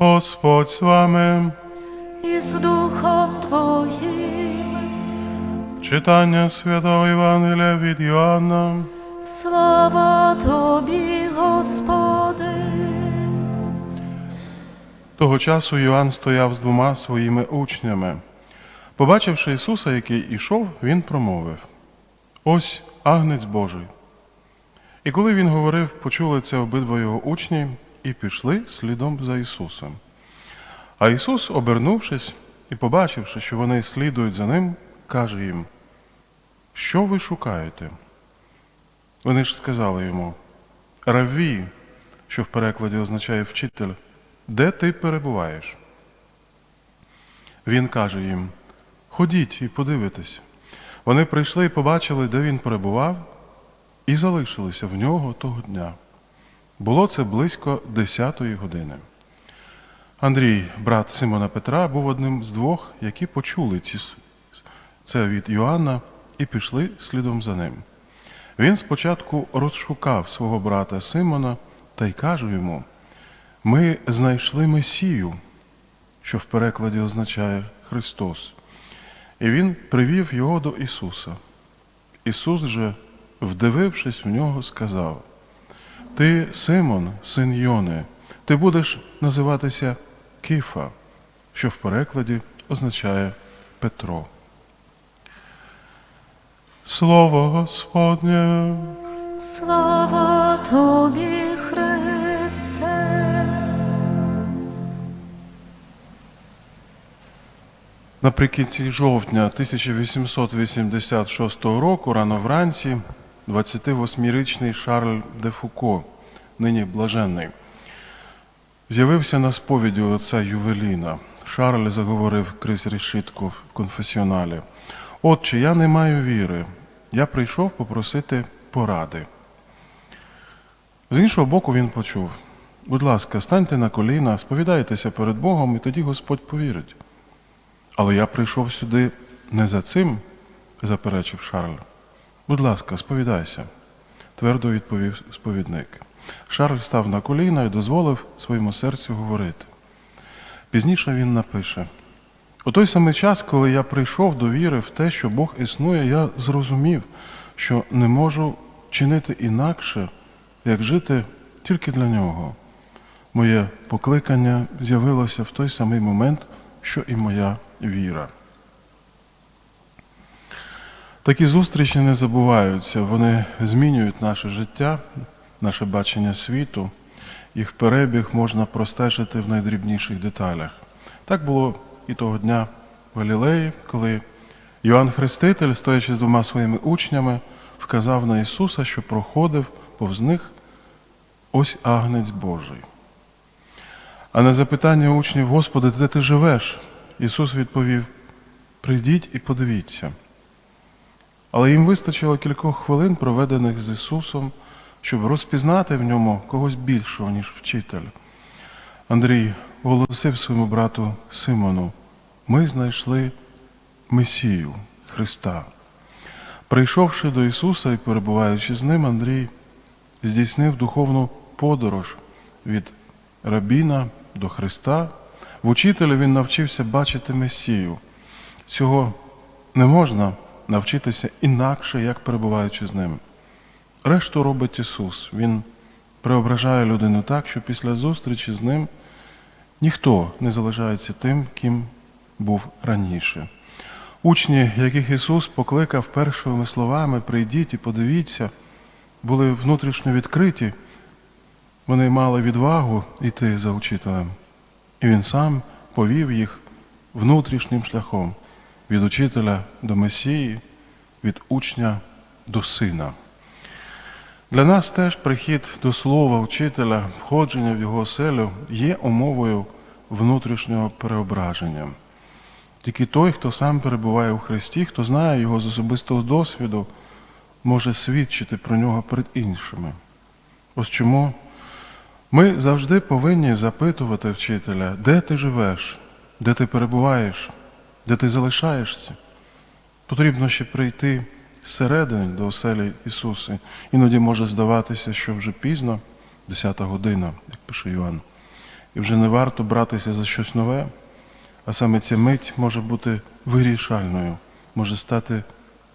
Господь з вами. і з Духом Твоїм. Читання Святого Євангелія від Йоанна. Слава Тобі, Господи. Того часу Йоанн стояв з двома своїми учнями. Побачивши Ісуса, який ішов, він промовив: Ось агнець Божий. І коли він говорив, почули це обидва його учні і пішли слідом за Ісусом. А Ісус, обернувшись і побачивши, що вони слідують за ним, каже їм: Що ви шукаєте? Вони ж сказали йому: Равві, що в перекладі означає вчитель, де ти перебуваєш? Він каже їм: Ходіть і подивитесь. Вони прийшли і побачили, де він перебував, і залишилися в нього того дня. Було це близько десятої години. Андрій, брат Симона Петра, був одним з двох, які почули ці, це від Йоанна і пішли слідом за ним. Він спочатку розшукав свого брата Симона та й каже йому: Ми знайшли Месію, що в перекладі означає Христос. І він привів його до Ісуса. Ісус же, вдивившись в нього, сказав: Ти Симон, син Йони, ти будеш називатися Кифа, що в перекладі означає Петро. Слово Господнє. Слава Тобі, Христе. Наприкінці жовтня 1886 року, рано вранці, 28-річний Шарль де Фуко, нині блаженний, з'явився на сповіді отця Ювеліна. Шарль заговорив крізь решітку в конфесіоналі. Отче, я не маю віри. Я прийшов попросити поради. З іншого боку, він почув: будь ласка, станьте на коліна, сповідайтеся перед Богом, і тоді Господь повірить. Але я прийшов сюди не за цим, заперечив Шарль. Будь ласка, сповідайся, твердо відповів сповідник. Шарль став на коліна і дозволив своєму серцю говорити. Пізніше він напише: у той самий час, коли я прийшов до віри в те, що Бог існує, я зрозумів, що не можу чинити інакше, як жити тільки для нього. Моє покликання з'явилося в той самий момент, що і моя віра. Такі зустрічі не забуваються, вони змінюють наше життя, наше бачення світу. Їх перебіг можна простежити в найдрібніших деталях. Так було і того дня в Галілеї, коли Йоанн Хреститель, стоячи з двома своїми учнями, вказав на Ісуса, що проходив повз них ось агнець Божий. А на запитання учнів, Господи, де ти живеш? Ісус відповів: Прийдіть і подивіться. Але їм вистачило кількох хвилин, проведених з Ісусом, щоб розпізнати в ньому когось більшого, ніж вчитель. Андрій оголосив своєму брату Симону: ми знайшли Месію Христа. Прийшовши до Ісуса і перебуваючи з ним, Андрій здійснив духовну подорож від рабіна до Христа. В учителі він навчився бачити Месію. Цього не можна навчитися інакше, як перебуваючи з ним. Решту робить Ісус. Він преображає людину так, що після зустрічі з ним ніхто не залишається тим, ким був раніше. Учні, яких Ісус покликав першими словами Прийдіть і подивіться, були внутрішньо відкриті, вони мали відвагу йти за учителем. І він сам повів їх внутрішнім шляхом від учителя до Месії, від учня до сина. Для нас теж прихід до слова учителя, входження в його оселю є умовою внутрішнього переображення. Тільки той, хто сам перебуває у Христі, хто знає його з особистого досвіду, може свідчити про нього перед іншими. Ось чому ми завжди повинні запитувати вчителя, де ти живеш, де ти перебуваєш, де ти залишаєшся. Потрібно ще прийти зсередини до оселі Ісуса. Іноді може здаватися, що вже пізно, 10 година, як пише Йоанн. І вже не варто братися за щось нове, а саме ця мить може бути вирішальною, може стати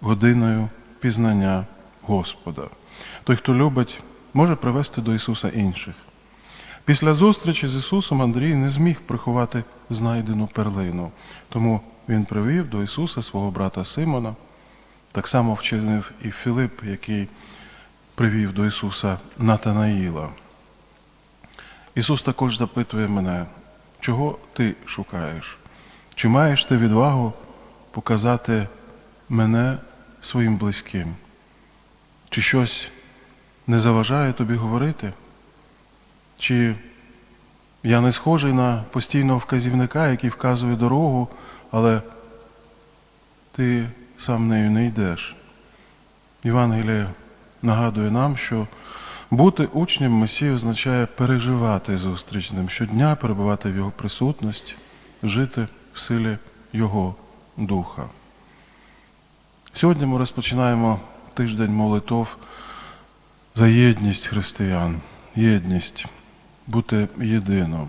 годиною пізнання Господа. Той, хто любить, може привести до Ісуса інших. Після зустрічі з Ісусом Андрій не зміг приховати знайдену перлину, тому він привів до Ісуса свого брата Симона. Так само вчинив і Філип, який привів до Ісуса Натанаїла. Ісус також запитує мене, чого ти шукаєш? Чи маєш ти відвагу показати мене своїм близьким? Чи щось не заважає тобі говорити? Чи я не схожий на постійного вказівника, який вказує дорогу, але ти сам нею не йдеш? Євангеліє нагадує нам, що бути учнем Месії означає переживати зустріч з ним щодня, перебувати в його присутності, жити в силі Його Духа. Сьогодні ми розпочинаємо тиждень молитов за єдність християн, єдність, бути єдино.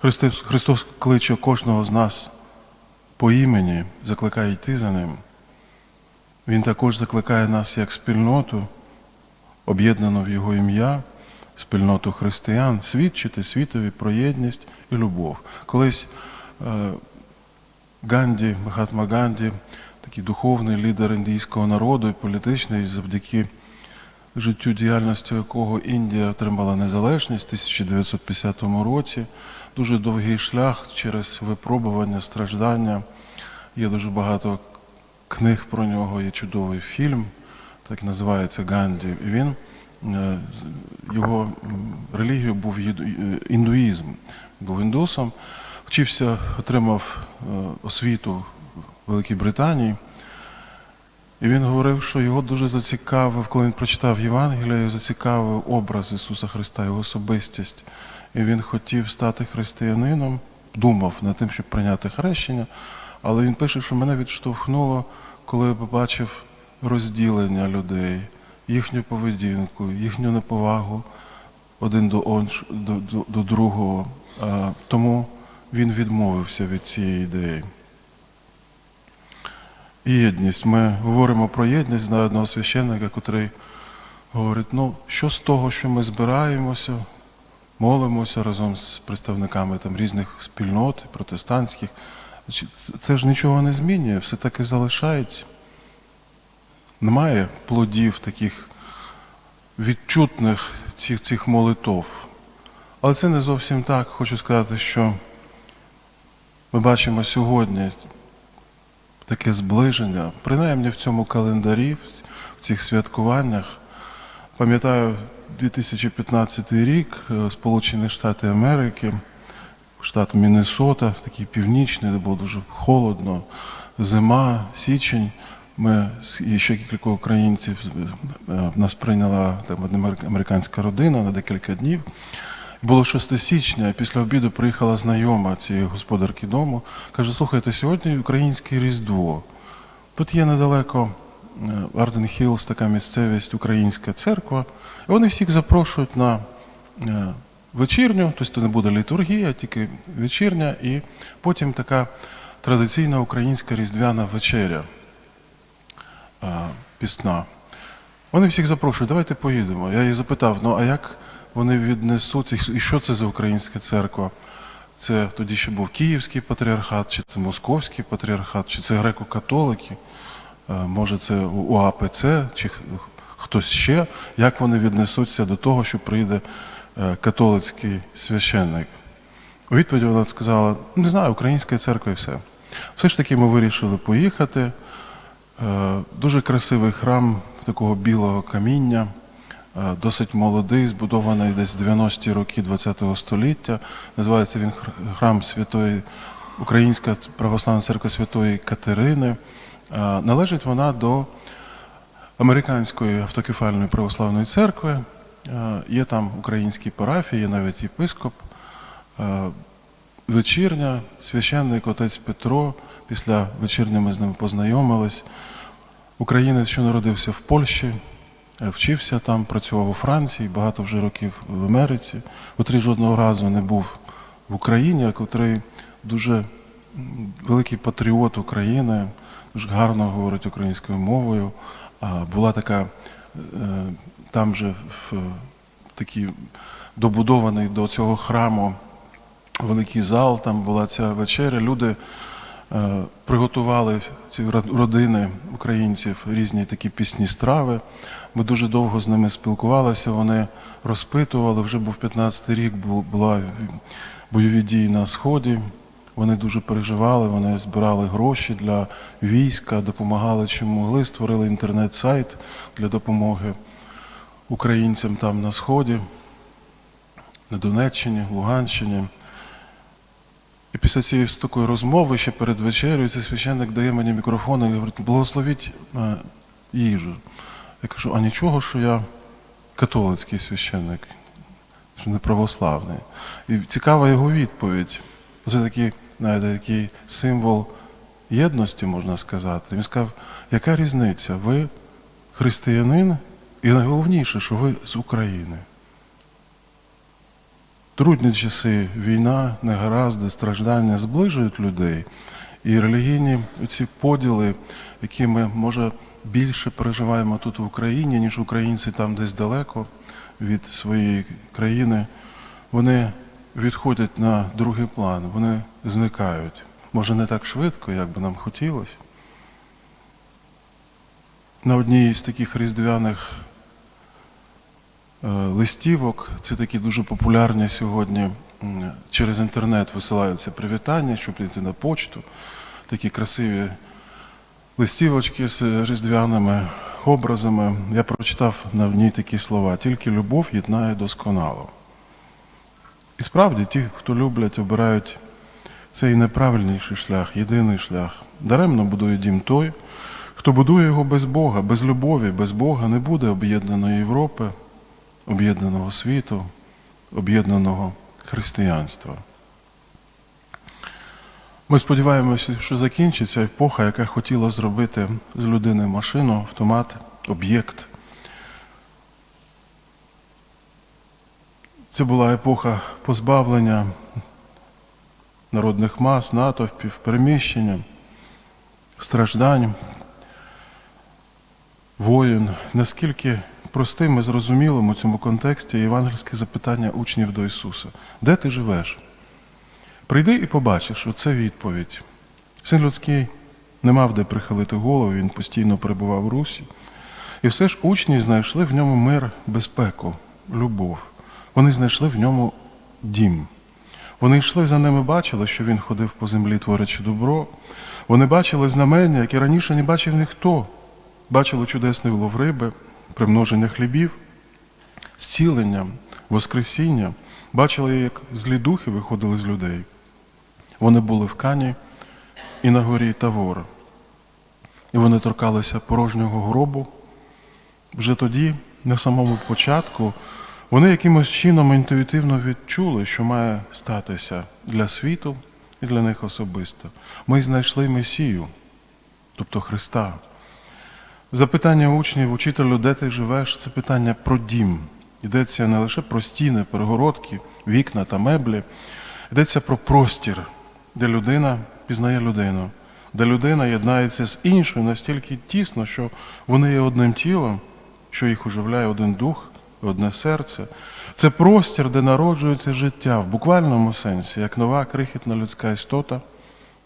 Христос, Христос кличе кожного з нас по імені, закликає йти за ним. Він також закликає нас як спільноту, об'єднану в Його ім'я, спільноту християн, свідчити світові про єдність і любов. Колись е, Ганді, Махатма Ганді, такий духовний лідер індійського народу і політичний, завдяки життю діяльності якого Індія отримала незалежність в 1950 році. Дуже довгий шлях через випробування, страждання. Є дуже багато книг про нього, є чудовий фільм, так називається Ганді. І він е, його релігією був е, індуїзм. Був індусом, вчився, отримав е, освіту в Великій Британії. І він говорив, що його дуже зацікавив, коли він прочитав Євангеліє, зацікавив образ Ісуса Христа, його особистість. І він хотів стати християнином, думав над тим, щоб прийняти хрещення. Але він пише, що мене відштовхнуло, коли я побачив розділення людей, їхню поведінку, їхню неповагу один до, онш, до, до, до другого. Тому він відмовився від цієї ідеї. Єдність. Ми говоримо про єдність знаю одного священника, який говорить: ну, що з того, що ми збираємося, молимося разом з представниками там, різних спільнот, протестантських. Це ж нічого не змінює, все таки залишається. Немає плодів таких відчутних цих, цих молитов. Але це не зовсім так. Хочу сказати, що ми бачимо сьогодні таке зближення, принаймні в цьому календарі, в цих святкуваннях. Пам'ятаю, 2015 рік, е, Сполучені Штати Америки, штат Міннесота, такий північний, де було дуже холодно, зима, січень. Ми і ще кілька українців е, нас прийняла там американська родина на декілька днів. Було 6 січня, після обіду приїхала знайома цієї господарки дому. Каже: слухайте, сьогодні українське Різдво. Тут є недалеко Арден Хілс, така місцевість, українська церква. І вони всіх запрошують на е, вечірню, тобто не буде літургія, тільки вечірня, і потім така традиційна українська різдвяна вечеря е, пісна. Вони всіх запрошують, давайте поїдемо. Я їх запитав, ну а як вони віднесуться, і що це за українська церква? Це тоді ще був Київський патріархат, чи це Московський патріархат, чи це греко-католики, Е, може це УАПЦ, чи хтось ще. Як вони віднесуться до того, що прийде е, католицький священник? У відповіді вона сказала: не знаю, українська церква і все. Все ж таки ми вирішили поїхати. Е, Дуже красивий храм такого білого каміння, досить молодий, збудований десь в 90-ті роки ХХ століття. Називається він храм Святої Українська православна церква Святої Катерини. Е, Належить вона до американської автокефальної православної церкви. Е, Є там українські парафії, є навіть єпископ. Е, Вечірня, священник отець Петро, після вечірні ми з ним познайомились. Українець, що народився в Польщі, е, вчився там, працював у Франції, багато вже років в Америці, котрий жодного разу не був в Україні, а котрий дуже великий патріот України, дуже гарно говорить українською мовою. Була така е, там же в такий добудований до цього храму великий зал, там була ця вечеря. Люди е, приготували ці родини українців різні такі пісні страви. Ми дуже довго з ними спілкувалися. Вони розпитували. Вже був 15-й рік, була бойові дії на сході. Вони дуже переживали, вони збирали гроші для війська, допомагали чим могли, створили інтернет-сайт для допомоги українцям там на сході, на Донеччині, Луганщині. І після цієї такої розмови ще перед вечерею цей священник дає мені мікрофон і говорить, благословіть е, їжу. Я кажу, а нічого, що я католицький священник, що не православний. І цікава його відповідь. Це такий, знаєте, такий символ єдності, можна сказати. Він сказав, яка різниця? Ви християнин, і найголовніше, що ви з України. Трудні часи, війна, негаразди, страждання зближують людей. І релігійні ці поділи, які ми, може, більше переживаємо тут в Україні, ніж українці там десь далеко від своєї країни, вони відходять на другий план, вони зникають. Може, не так швидко, як би нам хотілося. На одній з таких різдвяних е, листівок, це такі дуже популярні сьогодні через інтернет висилаються привітання, щоб йти на почту. Такі красиві листівочки з різдвяними образами. Я прочитав на ній такі слова: тільки любов єднає досконало. І справді ті, хто люблять, обирають цей неправильніший шлях, єдиний шлях. Даремно будує дім той, хто будує його без Бога, без любові, без Бога не буде об'єднаної Європи, об'єднаного світу, об'єднаного християнства. Ми сподіваємося, що закінчиться епоха, яка хотіла зробити з людини машину, автомат, об'єкт. Це була епоха позбавлення народних мас, натовпів, переміщення, страждань, воїн. Наскільки простим і зрозумілим у цьому контексті євангельське запитання учнів до Ісуса: Де ти живеш? Прийди і побачиш, що це відповідь. Син людський не мав де прихилити голову, він постійно перебував у русі. І все ж учні знайшли в ньому мир, безпеку, любов. Вони знайшли в ньому дім. Вони йшли за ними, бачили, що він ходив по землі, творячи добро. Вони бачили знамення, які раніше не бачив ніхто. Бачили чудесний лов риби, примноження хлібів, зцілення, воскресіння. Бачили, як злі духи виходили з людей. Вони були в Кані і на горі Тавор. І вони торкалися порожнього гробу. Вже тоді, на самому початку, вони якимось чином інтуїтивно відчули, що має статися для світу і для них особисто. Ми знайшли Месію, тобто Христа. Запитання учнів, учителю, де ти живеш, це питання про дім. Йдеться не лише про стіни, перегородки, вікна та меблі. Йдеться про простір, де людина пізнає людину, де людина єднається з іншою настільки тісно, що вони є одним тілом, що їх оживляє один дух, одне серце. Це простір, де народжується життя в буквальному сенсі, як нова крихітна людська істота,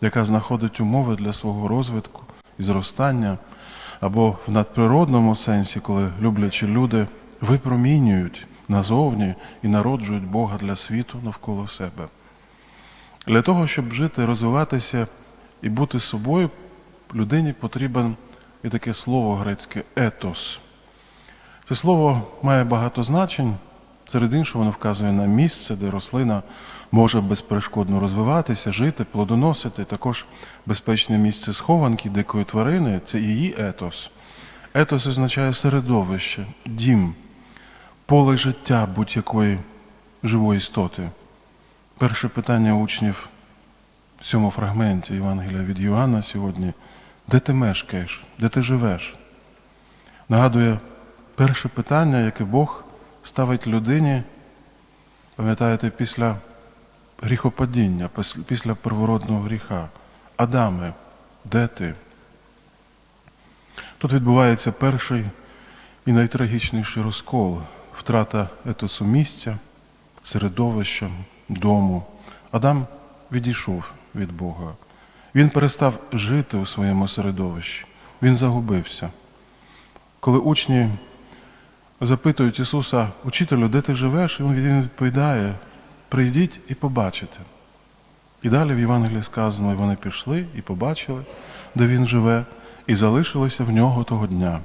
яка знаходить умови для свого розвитку і зростання, або в надприродному сенсі, коли люблячі люди випромінюють назовні і народжують Бога для світу навколо себе. Для того, щоб жити, розвиватися і бути собою, людині потрібен і таке слово грецьке етос. Це слово має багато значень. Серед іншого, воно вказує на місце, де рослина може безперешкодно розвиватися, жити, плодоносити. Також безпечне місце схованки дикої тварини це її етос. Етос означає середовище, дім, поле життя будь-якої живої істоти. Перше питання учнів в цьому фрагменті Євангелія від Йоанна сьогодні: де ти мешкаєш, де ти живеш? Нагадує перше питання, яке Бог ставить людині, пам'ятаєте, після гріхопадіння, після первородного гріха. Адаме, де ти? Тут відбувається перший і найтрагічніший розкол, втрата етосу місця, середовища, дому. Адам відійшов від Бога. Він перестав жити у своєму середовищі. Він загубився. Коли учні запитують Ісуса, учителю, де ти живеш, і Він відповідає, прийдіть і побачите. І далі в Євангелії сказано, і вони пішли і побачили, де він живе, і залишилися в нього того дня.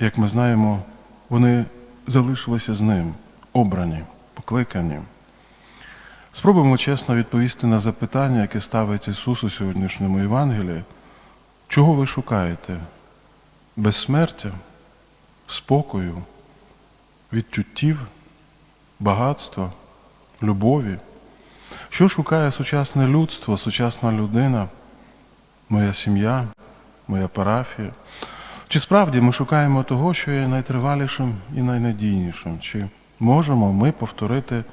Як ми знаємо, вони залишилися з ним, обрані, покликані. Спробуємо чесно відповісти на запитання, яке ставить Ісус у сьогоднішньому Євангелії. Чого ви шукаєте? Безсмертя, спокою, відчуттів, багатства, любові? Що шукає сучасне людство, сучасна людина, моя сім'я, моя парафія? Чи справді ми шукаємо того, що є найтривалішим і найнадійнішим? Чи можемо ми повторити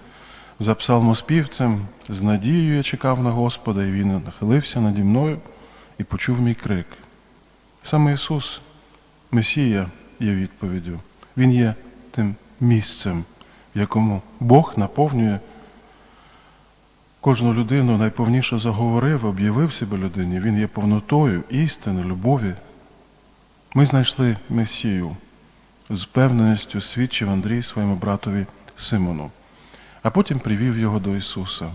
за псалмоспівцем з надією я чекав на Господа, і Він нахилився наді мною і почув мій крик? Саме Ісус, Месія, є відповіддю. Він є тим місцем, в якому Бог наповнює кожну людину найповніше заговорив, об'явив себе людині. Він є повнотою істини, любові. Ми знайшли Месію з впевненістю свідчив Андрій своєму братові Симону, а потім привів його до Ісуса.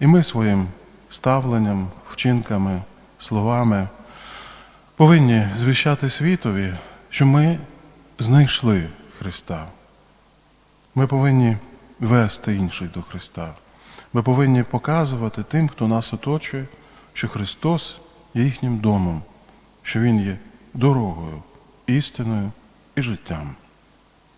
І ми своїм ставленням, вчинками, словами повинні звіщати світові, що ми знайшли Христа. Ми повинні вести інших до Христа. Ми повинні показувати тим, хто нас оточує, що Христос є їхнім домом, що Він є дорогою, істиною і життям.